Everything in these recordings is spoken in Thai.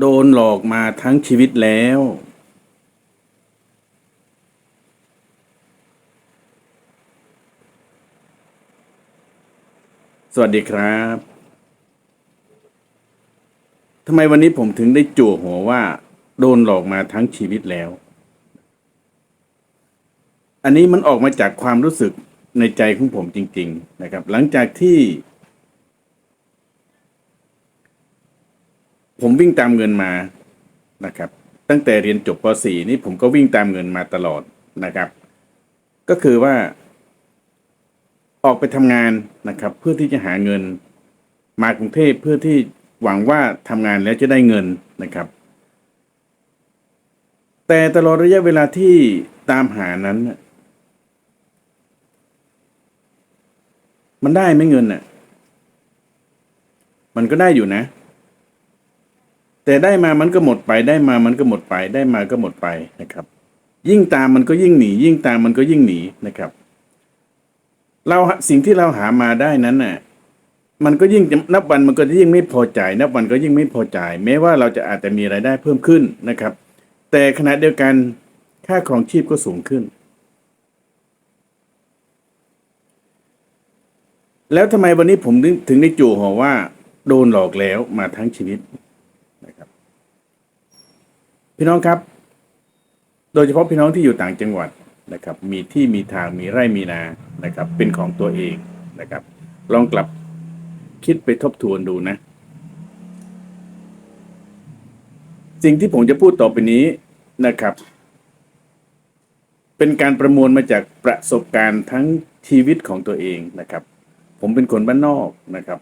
โดนหลอกมาทั้งชีวิตแล้ว สวัสดีครับทำไมวันนี้ผมถึงได้จั่วหัวว่า โดนหลอกมาทั้งชีวิตแล้ว อันนี้มันออกมาจากความรู้สึกในใจของผมจริง ๆ นะครับ หลังจากที่ ผมวิ่งตามเงินมานะครับ ตั้งแต่เรียนจบป .4 นี่ผมก็วิ่งตามเงินมาตลอดนะครับ ก็คือว่า ออกไปทำงานนะครับ เพื่อที่จะหาเงิน มากรุงเทพเพื่อที่หวังว่าทำงานแล้วจะได้เงินนะครับ แต่ตลอดระยะเวลาที่ตามหานั้น มันได้ไหมเงินน่ะ มันก็ได้อยู่นะ แต่ได้มามันก็หมดไป ได้มามันก็หมดไป ได้มาก็หมดไปนะครับ ยิ่งตามมันก็ยิ่งหนี ยิ่งตามมันก็ยิ่งหนีนะครับ เราสิ่งที่เราหามาได้นั้นน่ะมันก็ยิ่งนับวันมันก็ยิ่งไม่พอใจ นับวันก็ยิ่งไม่พอใจ แม้ว่าเราจะอาจจะมีรายได้เพิ่มขึ้นนะครับ แต่ขณะเดียวกันค่าครองชีพก็สูงขึ้น แล้วทำไมวันนี้ผมถึงได้จู่หัวว่า โดนหลอกแล้วมาทั้งชีวิต พี่น้องครับ โดยเฉพาะพี่น้องที่อยู่ต่างจังหวัดนะครับ มีที่มีทางมีไร่มีนานะครับ เป็นของตัวเองนะครับ ลองกลับคิดไปทบทวนดูนะ สิ่งที่ผมจะพูดต่อไปนี้นะครับ เป็นการประมวลมาจากประสบการณ์ทั้งชีวิตของตัวเองนะครับ ผมเป็นคนบ้านนอกนะครับ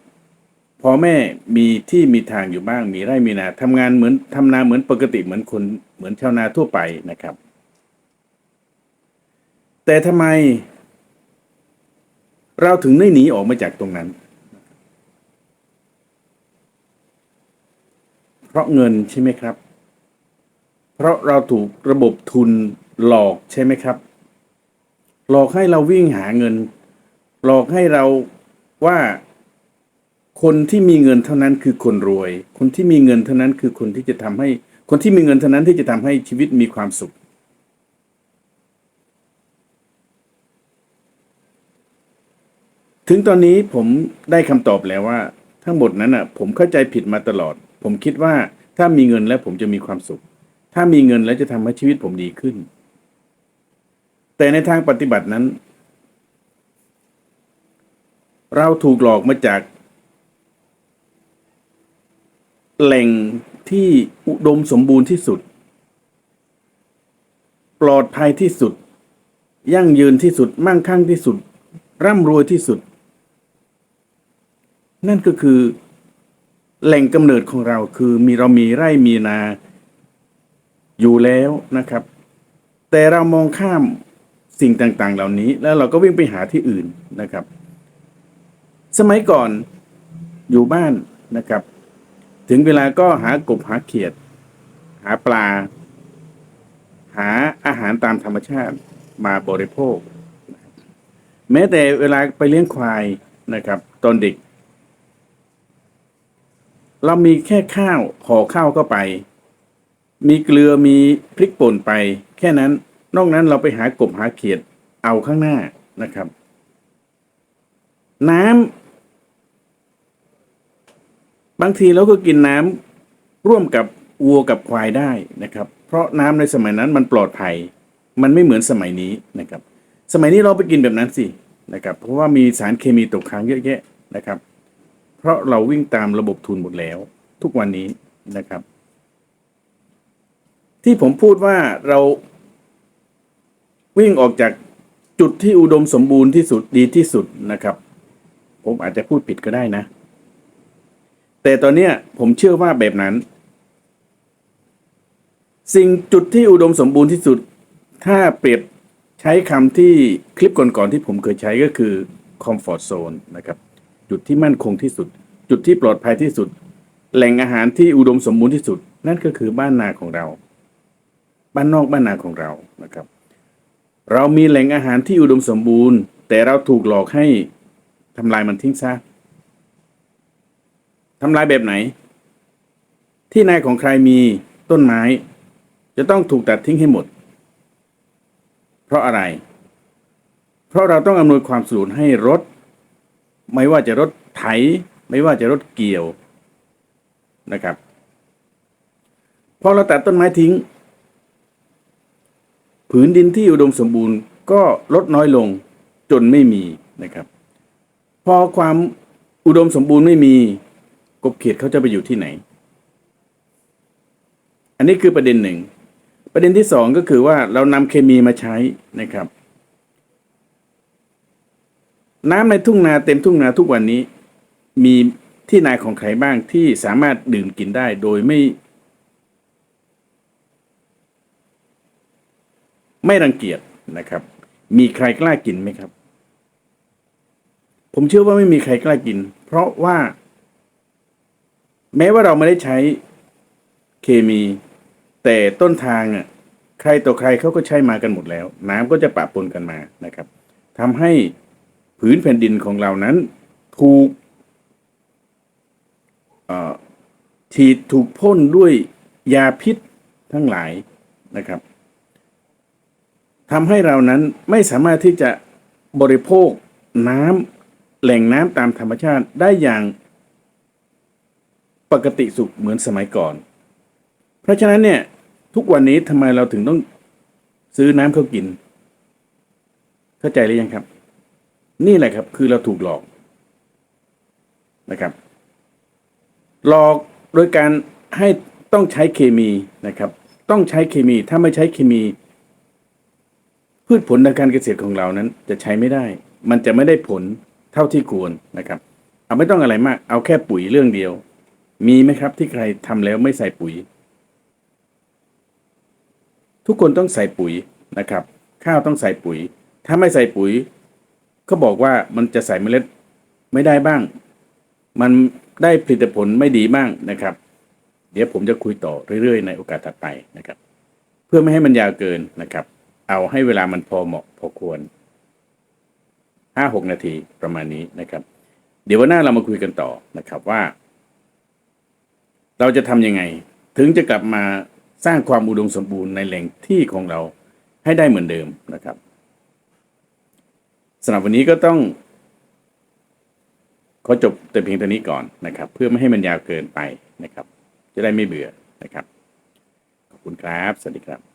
พ่อแม่มีที่มีทางอยู่บ้างมีไร่มีนาทำงานเหมือนทำนาเหมือนปกติเหมือนคนเหมือนชาวนาทั่วไปนะครับ แต่ทำไม เราถึงได้หนีออกมาจากตรงนั้น เพราะเงินใช่ไหมครับ เพราะเราถูกระบบทุนหลอกใช่ไหมครับ หลอกให้เราวิ่งหาเงิน หลอกให้เราว่า คนที่มีเงินเท่านั้นคือคนรวย คนที่มีเงินเท่านั้นคือคนที่จะทำให้ คนที่มีเงินเท่านั้นที่จะทำให้ชีวิตมีความสุข ถึงตอนนี้ผมได้คำตอบแล้วว่า ทั้งหมดนั้นอะ ผมเข้าใจผิดมาตลอด ผมคิดว่าถ้ามีเงินแล้วผมจะมีความสุข ถ้ามีเงินแล้วจะทำให้ชีวิตผมดีขึ้น แต่ในทางปฏิบัตินั้น เราถูกหลอกมาจาก แหล่งที่อุดมสมบูรณ์ที่สุด ปลอดภัยที่สุด ยั่งยืนที่สุด มั่งคั่งที่สุด ร่ำรวยที่สุด นั่นก็คือ แหล่งกำเนิดของเราคือมีเรามีไร่มีนา อยู่แล้วนะครับ แต่เรามองข้ามสิ่งต่างๆ เหล่านี้ แล้วเราก็วิ่งไปหาที่อื่นนะครับ สมัยก่อนอยู่บ้านนะครับ ถึงเวลาก็หากบหาเขียด หาปลา หาอาหารตามธรรมชาติมาบริโภค แม้แต่เวลาไปเลี้ยงควายนะครับ ตอนเด็ก เรามีแค่ข้าวห่อข้าวเข้าไป มีเกลือมีพริกป่นไป แค่นั้น นอกนั้นเราไปหากบหาเขียดเอาข้างหน้านะครับ น้ำ บางทีเราก็กินน้ำร่วมกับวัวกับควายได้นะครับ เพราะน้ำในสมัยนั้นมันปลอดภัย มันไม่เหมือนสมัยนี้นะครับ สมัยนี้เราไปกินแบบนั้นสินะครับ เพราะว่ามีสารเคมีตกค้างเยอะแยะนะครับ เพราะเราวิ่งตามระบบทุนหมดแล้ว ทุกวันนี้นะครับ ที่ผมพูดว่าเราวิ่งออกจากจุดที่อุดมสมบูรณ์ที่สุดดีที่สุดนะครับ ผมอาจจะพูดผิดก็ได้นะ แต่ตอนเนี้ยผมเชื่อว่าแบบนั้น สิ่งจุดที่อุดมสมบูรณ์ที่สุด ถ้าเปรียบใช้คำที่คลิปก่อนๆที่ผมเคยใช้ก็คือ comfort zone นะครับ จุดที่มั่นคงที่สุด จุดที่ปลอดภัยที่สุด แหล่งอาหารที่อุดมสมบูรณ์ที่สุด นั่นก็คือบ้านนาของเรา บ้านนอกบ้านนาของเรานะครับ เรามีแหล่งอาหารที่อุดมสมบูรณ์ แต่เราถูกหลอกให้ทำลายมันทิ้งซะ ทำลายแบบไหน ที่นาของใครมีต้นไม้ จะต้องถูกตัดทิ้งให้หมด เพราะอะไร เพราะเราต้องอำนวยความสะดวกให้รถ ไม่ว่าจะรถไถ ไม่ว่าจะรถเกี่ยวนะครับพอเราตัดต้นไม้ทิ้ง ผืนดินที่อุดมสมบูรณ์ก็ลดน้อยลงจนไม่มีนะครับ พอความอุดมสมบูรณ์ไม่มี กบเขียดเขาจะไปอยู่ที่ไหน อันนี้คือประเด็นหนึ่ง ประเด็นที่สองก็คือว่าเรานำเคมีมาใช้นะครับ น้ำในทุ่งนาเต็มทุ่งนาทุกวันนี้ มีที่นาของใครบ้างที่สามารถดื่มกินได้โดยไม่ ไม่รังเกียจนะครับ มีใครกล้ากินไหมครับ ผมเชื่อว่าไม่มีใครกล้ากิน เพราะว่า แม้ว่าเราไม่ได้ใช้เคมี แต่ต้นทางอะใครต่อใครเขาก็ใช้มากันหมดแล้ว น้ำก็จะปะปนกันมานะครับทำให้ผืนแผ่นดินของเรานั้น ถูกเอ่อฉีดถูกพ่นด้วยยาพิษทั้งหลายนะครับทำให้เรานั้นไม่สามารถที่จะบริโภคน้ำแหล่งน้ำตามธรรมชาติได้อย่าง ปกติสุขเหมือนสมัยก่อน เพราะฉะนั้นเนี่ยทุกวันนี้ทำไมเราถึงต้องซื้อน้ำเขากิน เข้าใจหรือยังครับ นี่แหละครับคือเราถูกหลอกนะครับ หลอกโดยการให้ต้องใช้เคมีนะครับ ต้องใช้เคมีถ้าไม่ใช้เคมี พืชผลทางการเกษตรของเรานั้น จะใช้ไม่ได้ มันจะไม่ได้ผลเท่าที่ควรนะครับ เอาไม่ต้องอะไรมาก เอาแค่ปุ๋ยเรื่องเดียว มีไหมครับที่ใครทำแล้วไม่ใส่ปุ๋ย ทุกคนต้องใส่ปุ๋ยนะครับ ข้าวต้องใส่ปุ๋ย ถ้าไม่ใส่ปุ๋ยเขาบอกว่ามันจะใส่เมล็ดไม่ได้บ้าง มันได้ผลิตผลไม่ดีบ้างนะครับ เดี๋ยวผมจะคุยต่อเรื่อยๆ ในโอกาสถัดไปนะครับ เพื่อไม่ให้มันยาวเกินนะครับ เอาให้เวลามันพอเหมาะพอควรห้าหกนาทีประมาณนี้นะครับ เดี๋ยววันหน้าเรามาคุยกันต่อนะครับว่า เราจะทำยังไง ถึงจะกลับมาสร้างความอุดมสมบูรณ์ในแหล่งที่ของเราให้ได้เหมือนเดิมนะครับสำหรับวันนี้ก็ต้อง ขอจบแต่เพียงเท่านี้ก่อนนะครับ เพื่อไม่ให้มันยาวเกินไปนะครับ จะได้ไม่เบื่อนะครับ ขอบคุณครับ สวัสดีครับ